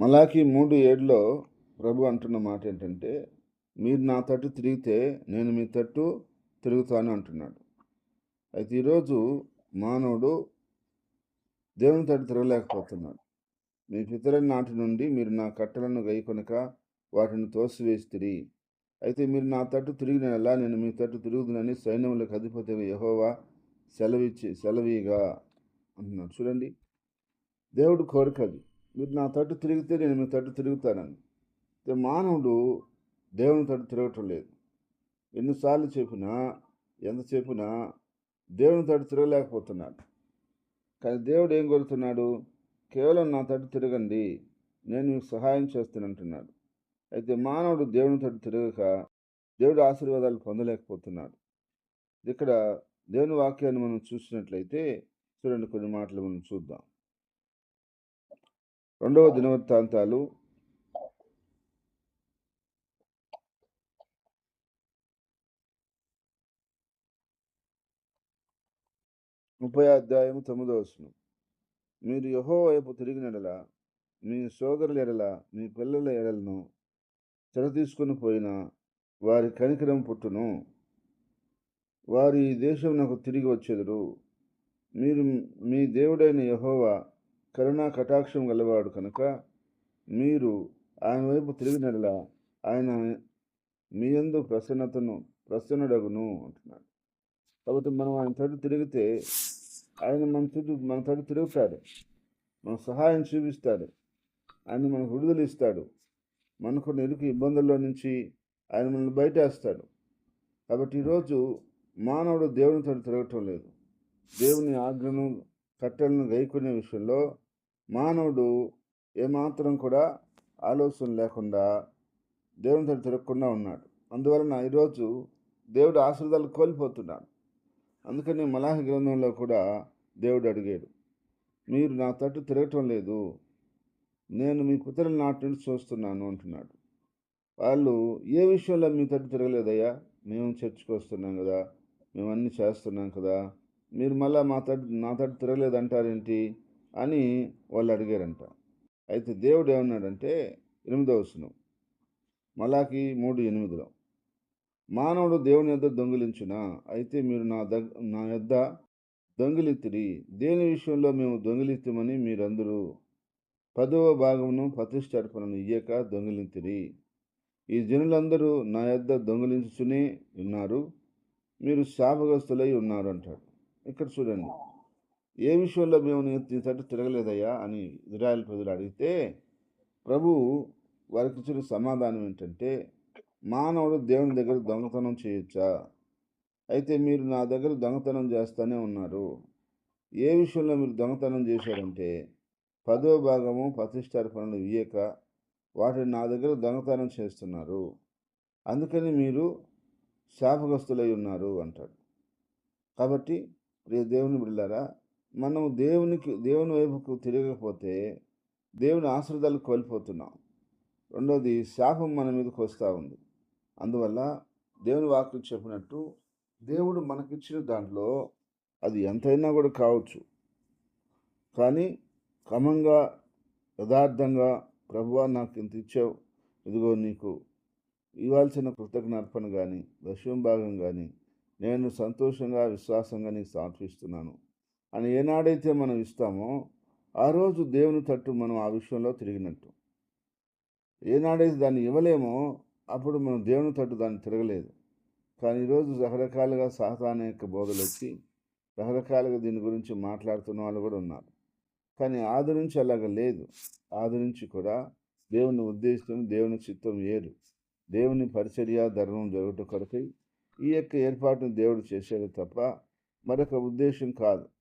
మలాకి మూడు ఏడులో ప్రభు అంటున్న మాట ఏంటంటే మీరు నా తట్టు తిరిగితే నేను మీ తట్టు తిరుగుతాను అంటున్నాడు. అయితే ఈరోజు మానవుడు దేవుని తట్టు తిరగలేకపోతున్నాడు. మీ పితరుల నాటి నుండి మీరు నా కట్టలను గైకొనక వాటిని తోసివేస్తురి అయితే మీరు నా తట్టు తిరిగిన ఎలా నేను మీ తట్టు తిరుగుదునని సైన్యములకు అధిపతి యహోవా సెలవిచ్చి సెలవిగా అంటున్నాడు. చూడండి దేవుడు కోరిక అది. మీరు నా తట్టు తిరిగితే నేను మీ తట్టు తిరుగుతానని. అయితే మానవుడు దేవుని తట్టు తిరగటం లేదు. ఎన్నిసార్లు చెప్పినా ఎంత చెప్పినా దేవుని తట్టు తిరగలేకపోతున్నాడు. కానీ దేవుడు ఏం కోరుతున్నాడు? కేవలం నా తట్టు తిరగండి నేను మీకు సహాయం చేస్తానంటున్నాడు. అయితే మానవుడు దేవుని తట్టు తిరగక దేవుడు ఆశీర్వాదాలు పొందలేకపోతున్నాడు. ఇక్కడ దేవుని వాక్యాన్ని మనం చూసినట్లయితే చూడండి కొన్ని మాటలు మనం చూద్దాం. రెండవ దినవృత్తాంతాలు. ముప్పై అధ్యాయం తొమ్మిదవ వచనం. మీరు యహో వైపు తిరిగినడల మీ సోదరుల ఎడల మీ పిల్లల ఎడలను చెర తీసుకుని పోయిన వారి కనికరం పుట్టును. వారి దేశం నాకు తిరిగి వచ్చేదురు. మీరు మీ దేవుడైన యహోవా కరుణా కటాక్షం గలవాడు కనుక మీరు ఆయన వైపు తిరిగినట్ల ఆయన మీ యందు ప్రసన్నతను ప్రసన్నుడగును అంటున్నాడు. కాబట్టి మనం ఆయన తోటి తిరిగితే ఆయన మన చుట్టూ మన తోటి తిరుగుతాడు. మన సహాయం చూపిస్తాడు. ఆయన మనకు విడుదల ఇస్తాడు. మనకు నిరుకు ఇబ్బందుల్లో నుంచి ఆయన మనల్ని బయటేస్తాడు. కాబట్టి ఈరోజు మానవుడు దేవుని తిరగటం లేదు. దేవుని ఆజ్ఞను కట్టలను గైకునే విషయంలో మానవుడు ఏమాత్రం కూడా ఆలోచన లేకుండా దేవుని తట్టు తిరగకుండా ఉన్నాడు. అందువలన ఈరోజు దేవుడు ఆశ్రదాలు కోల్పోతున్నాడు. అందుకని మలాహి గ్రంథంలో కూడా దేవుడు అడిగాడు మీరు నా తట్టు తిరగటం లేదు. నేను మీ పితరుల నాటి నుండి చూస్తున్నాను అంటున్నాడు. వాళ్ళు ఏ విషయంలో మీ తట్టు తిరగలేదయ్యా? మేము చర్చకు వస్తున్నాం కదా. మేము అన్నీ చేస్తున్నాం కదా. మీరు మళ్ళీ మా తట్టు నా తట్టు తిరగలేదంటారేంటి? అని వాళ్ళు అడిగారంట. అయితే దేవుడు ఏమన్నాడంటే ఎనిమిదవ వచనం. మలాకి మూడు ఎనిమిదిలో మానవుడు దేవుని యొద్ద దొంగిలించిన? అయితే మీరు నా దగ్ నా యొద్ద దొంగిలిత్తిరి దేని విషయంలో మేము దొంగిలిత్తమని మీరందరూ పదవ భాగమును ప్రతిష్టార్పణను ఇయ్యక దొంగిలింతిరి. ఈ జనులందరూ నా యొద్ద దొంగిలించుచునే ఉన్నారు. మీరు శాపగ్రస్తులై ఉన్నారు అంటాడు. ఇక్కడ చూడండి. ఏ విషయంలో మేము నీ తట్టు తిరగలేదయ్యా అని ఇజ్రాయెల్ ప్రజలు అడిగితే ప్రభు వారికి ఇచ్చిన సమాధానం ఏంటంటే మానవుడు దేవుని దగ్గర దొంగతనం చేయొచ్చా? అయితే మీరు నా దగ్గర దొంగతనం చేస్తూనే ఉన్నారు. ఏ విషయంలో మీరు దొంగతనం చేశారంటే పదో భాగము ప్రతిష్టార్పణలు ఇయ్యక వాటిని నా దగ్గర దొంగతనం చేస్తున్నారు. అందుకని మీరు శాపగ్రస్తులై ఉన్నారు అంటాడు. కాబట్టి ప్రియ దేవుని బిళ్ళారా మనం దేవునికి దేవుని వైపుకు తిరగకపోతే దేవుని ఆశ్రదాలు కోల్పోతున్నాం. రెండోది శాపం మన మీదకి వస్తూ ఉంది. అందువల్ల దేవుని వాక్యం చెప్పినట్టు దేవుడు మనకిచ్చిన దాంట్లో అది ఎంతైనా కూడా కావచ్చు. కానీ క్రమంగా యథార్థంగా ప్రభువా నాకు ఇంత ఇచ్చావు ఇదిగో నీకు ఇవ్వాల్సిన కృతజ్ఞార్పణ కానీ దశం భాగం కానీ నేను సంతోషంగా విశ్వాసంగా నీకు సమర్పిస్తున్నాను. అని ఏనాడైతే మనం ఇస్తామో ఆ రోజు దేవుని తట్టు మనం ఆ విషయంలో తిరిగినట్టు. ఏనాడైతే దాన్ని ఇవ్వలేమో అప్పుడు మనం దేవుని తట్టు దాన్ని తిరగలేదు. కానీ ఈరోజు రకరకాలుగా సాతాన యొక్క బోధలు వచ్చి రకరకాలుగా దీని గురించి మాట్లాడుతున్న వాళ్ళు కూడా ఉన్నారు. కానీ ఆది నుంచి అలాగ లేదు. ఆది నుంచి కూడా దేవుని ఉద్దేశం దేవుని చిత్తం ఏరు. దేవుని పరిచర్య ధర్మం జరుగుట కొరకై ఈ యొక్క ఏర్పాటును దేవుడు చేశాడు తప్ప మరొక ఉద్దేశం కాదు.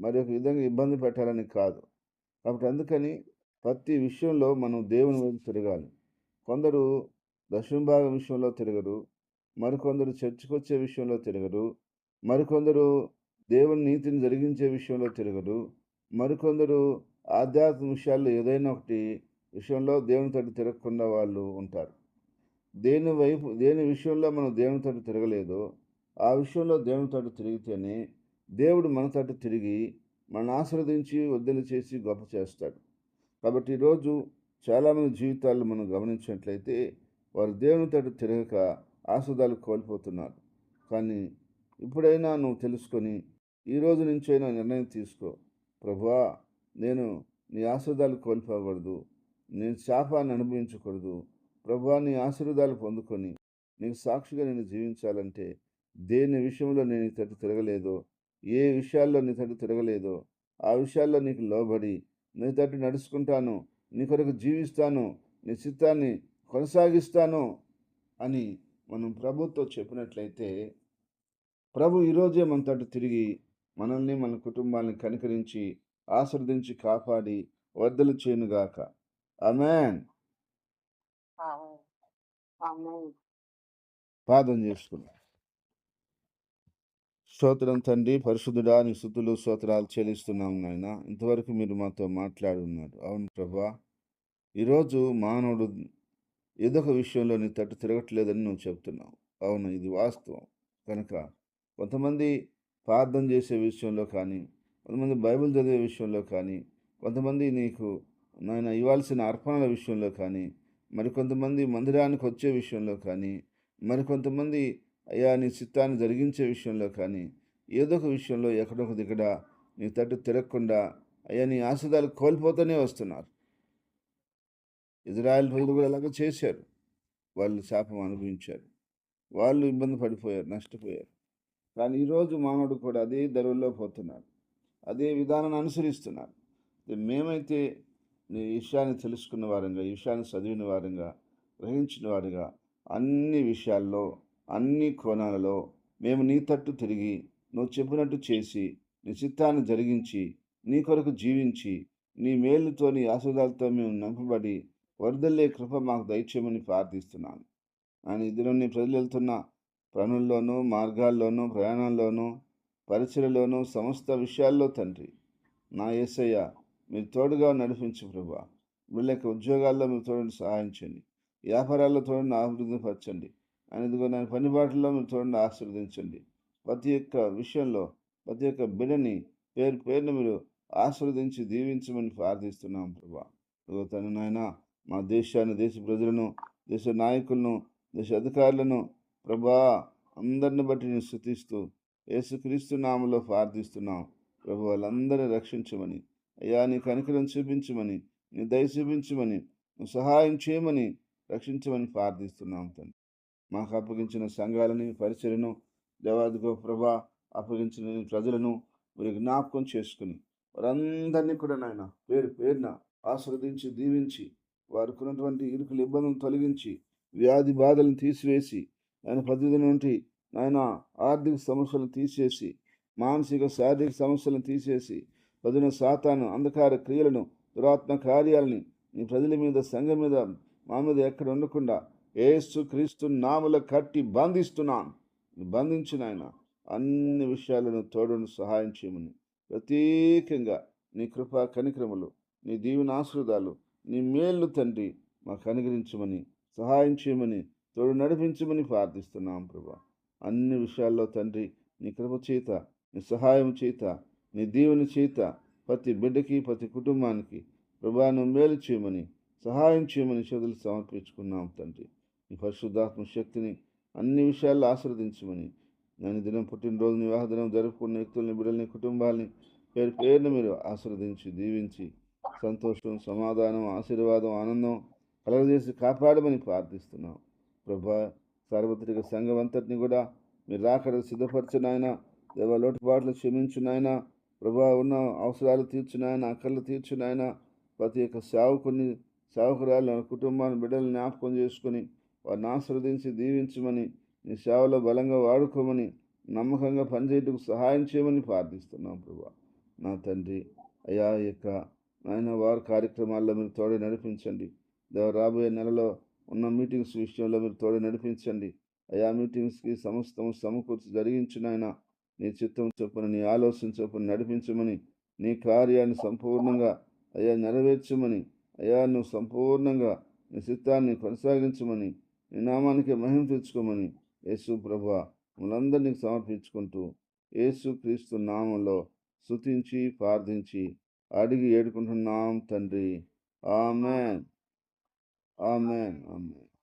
మరి ఒక విధంగా ఇబ్బంది పెట్టాలని కాదు. కాబట్టి అందుకని ప్రతి విషయంలో మనం దేవుని వైపు తిరగాలి. కొందరు దశంభాగం విషయంలో తిరగరు మరికొందరు చర్చకొచ్చే విషయంలో తిరగరు మరికొందరు దేవుని నీతిని జరిగించే విషయంలో తిరగరు మరికొందరు ఆధ్యాత్మిక విషయాల్లో ఏదైనా ఒకటి విషయంలో దేవుని తట్టు తిరగకుండా వాళ్ళు ఉంటారు. దేని వైపు దేని విషయంలో మనం దేవుని తట్టు తిరగలేదో ఆ విషయంలో దేవుని తట్టు తిరిగితేనే దేవుడు మన తట్టు తిరిగి మన ఆశ్రదించి వద్దలు చేసి గొప్ప చేస్తాడు. కాబట్టి ఈరోజు చాలామంది జీవితాలు మనం గమనించినట్లయితే వారు దేవుని తట్టు తిరగక ఆస్వాదాలు కోల్పోతున్నారు. కానీ ఇప్పుడైనా నువ్వు తెలుసుకొని ఈ రోజు నుంచైనా నిర్ణయం తీసుకో. ప్రభువా నేను నీ ఆశీర్వాదాలు కోల్పోకూడదు. నేను శాపాన్ని అనుభవించకూడదు. ప్రభువా నీ ఆశీర్వాదాలు పొందుకొని నీకు సాక్షిగా నేను జీవించాలంటే దేని విషయంలో నేను తట్టు తిరగలేదో ఏ విషయాల్లో నీ తట్టు తిరగలేదో ఆ విషయాల్లో నీకు లోబడి నీ తట్టు నడుచుకుంటాను నీ కొరకు జీవిస్తాను నీ చిత్తాన్ని కొనసాగిస్తాను అని మనం ప్రభుతో చెప్పినట్లయితే ప్రభు ఈరోజే మన తట్టు తిరిగి మనల్ని మన కుటుంబాన్ని కనికరించి ఆశీర్వదించి కాపాడి వర్ధలు చేయనుగాక అమెన్. ప్రార్థన చేసుకున్నాం స్తోత్రం తండ్రి పరిశుద్ధుడా నీ స్థుతులు స్తోత్రాలు చెల్లిస్తున్నాం నాయన. ఇంతవరకు మీరు మాతో మాట్లాడున్నారు. అవును ప్రభా ఈరోజు మానవుడు ఏదో ఒక విషయంలో నీ తట్టు తిరగట్లేదని నువ్వు చెప్తున్నావు. అవును ఇది వాస్తవం. కనుక కొంతమంది ప్రార్థన చేసే విషయంలో కానీ కొంతమంది బైబిల్ చదివే విషయంలో కానీ కొంతమంది నీకు నాయన ఇవ్వాల్సిన అర్పణల విషయంలో కానీ మరి కొంతమంది మందిరానికి వచ్చే విషయంలో కానీ మరి కొంతమంది అయ్యా నీ చిత్తాన్ని జరిగించే విషయంలో కానీ ఏదో ఒక విషయంలో ఎక్కడొక దిగడ నీ తట్టు తిరగకుండా అయ్యా నీ ఆశదాలు కోల్పోతూనే వస్తున్నారు. ఇజ్రాయెల్ ప్రజలు కూడా అలాగే చేశారు. వాళ్ళు శాపం అనుభవించారు. వాళ్ళు ఇబ్బంది పడిపోయారు నష్టపోయారు. కానీ ఈరోజు మానవుడు కూడా అదే ధరల్లో పోతున్నాడు. అదే విధానాన్ని అనుసరిస్తున్నారు మేమైతే నీ విషయాన్ని తెలుసుకున్న వారంగా ఈ విషయాన్ని చదివిన వారంగా గ్రహించిన వారుగా అన్ని విషయాల్లో అన్ని కోణాలలో మేము నీ తట్టు తిరిగి నువ్వు చెప్పినట్టు చేసి నీ చిత్తాన్ని జరిగించి నీ కొరకు జీవించి నీ మేలుతో నీ ఆశీర్వాదాలతో మేము నంపబడి వరదల్లే కృప మాకు దయచేయమని ప్రార్థిస్తున్నాను. ఆయన ఇద్దరుని ప్రజలు వెళ్తున్న పనుల్లోనూ మార్గాల్లోనూ ప్రయాణాల్లోనూ పరిచయలోనూ సమస్త విషయాల్లో తండ్రి నా యేసయ్య మీరు తోడుగా నడిపించు ప్రభా. వీళ్ళ యొక్క ఉద్యోగాల్లో మీరు తోడుని సహాయించండి వ్యాపారాల్లో తోడుని అభివృద్ధిపరచండి. ఆయన ఇదిగో నా పని బాటల్లో మీరు చూడండి ఆశీర్వదించండి. ప్రతి ఒక్క విషయంలో ప్రతి ఒక్క బిడని పేరు పేరును మీరు ఆశీర్వదించి దీవించమని ప్రార్థిస్తున్నాం ప్రభా. ఇదిగో తను నాయన మా దేశాన్ని దేశ ప్రజలను దేశ నాయకులను దేశ అధికారులను ప్రభా అందరిని బట్టి నేను స్థుతిస్తూ యేసుక్రీస్తు నామలో ప్రార్థిస్తున్నాం. ప్రభు వాళ్ళందరినీ రక్షించమని అయ్యా నీ కనికరం చూపించమని నీ దయ చూపించమని నువ్వు సహాయం చేయమని రక్షించమని ప్రార్థిస్తున్నాం తండ్రి. మాకు అప్పగించిన సంఘాలని పరిచయను దేవాదిగో ప్రభా అప్పగించిన ప్రజలను మీరు జ్ఞాపకం చేసుకుని వారందరినీ కూడా నాయన పేరు పేరున ఆస్వాదించి దీవించి వారికి ఉన్నటువంటి ఇరుకుల ఇబ్బందులను తొలగించి వ్యాధి బాధలను తీసివేసి ఆయన పద్ధతి నుండి నాయన ఆర్థిక సమస్యలను తీసేసి మానసిక శారీరక సమస్యలను తీసేసి పదున సాతాను అంధకార క్రియలను దురాత్మ కార్యాలని నీ ప్రజల మీద సంఘం మీద మా మీద ఎక్కడ ఉండకుండా ఏసు క్రీస్తు నాముల కట్టి బంధిస్తున్నాను. బంధించిన ఆయన అన్ని విషయాలను తోడును సహాయం చేయమని. ప్రత్యేకంగా నీ కృపా కనిక్రమలు నీ దీవెన నీ మేళ్ళు తండ్రి మాకు అనుగ్రహించమని సహాయం చేయమని తోడు నడిపించమని ప్రార్థిస్తున్నాం ప్రభా. అన్ని విషయాల్లో తండ్రి నీ కృప చేత నీ సహాయం చేత నీ దీవెన చేత ప్రతి బిడ్డకి ప్రతి కుటుంబానికి ప్రభాను మేలు చేయమని సహాయం చేయమని చదువులు సమర్పించుకున్నాం తండ్రి. నీ పరిశుద్ధాత్మ శక్తిని అన్ని విషయాల్లో ఆశ్రవదించమని. నేను దినం పుట్టినరోజు వివాహ దినం జరుపుకున్న వ్యక్తుల్ని బిడ్డల్ని కుటుంబాల్ని పేరు పేరును మీరు ఆశీర్వదించి దీవించి సంతోషం సమాధానం ఆశీర్వాదం ఆనందం కలగజేసి కాపాడమని ప్రార్థిస్తున్నాం. ప్రభా సార్వత్రిక సంఘం అంతటిని కూడా మీరు రాకడ సిద్ధపరచునాయన దేవ లోటుపాట్లు క్షమించునాయన ప్రభా ఉన్న అవసరాలు తీర్చునాయన అక్కర్లు తీర్చునాయన ప్రతి ఒక్క సేవకుని సేవకురాలు కుటుంబాన్ని బిడ్డలు జ్ఞాపకం చేసుకొని వారిని ఆశ్రవదించి దీవించమని నీ సేవలో బలంగా వాడుకోమని నమ్మకంగా పనిచేయటకు సహాయం చేయమని ప్రార్థిస్తున్నాం ప్రభా. నా తండ్రి అయా యొక్క నాయన వారి కార్యక్రమాల్లో మీరు తోడే నడిపించండి. దేవ రాబోయే నెలలో ఉన్న మీటింగ్స్ విషయంలో మీరు తోడే నడిపించండి. అయా మీటింగ్స్కి సమస్తం సమకూర్చి జరిగించినైనా నీ చిత్తం చొప్పున నీ ఆలోచన చొప్పున నడిపించమని నీ కార్యాన్ని సంపూర్ణంగా అయ్యా నెరవేర్చమని అయ్యా నువ్వు సంపూర్ణంగా నీ చిత్తాన్ని కొనసాగించమని నీ నామానికి మహిమ తెచ్చుకోమని యేసు ప్రభు మనందరినీ సమర్పించుకుంటూ యేసు క్రీస్తు నామంలో శుతించి ప్రార్థించి అడిగి ఏడుకుంటున్నాం తండ్రి. ఆమెన్. ఆమెన్. ఆమెన్.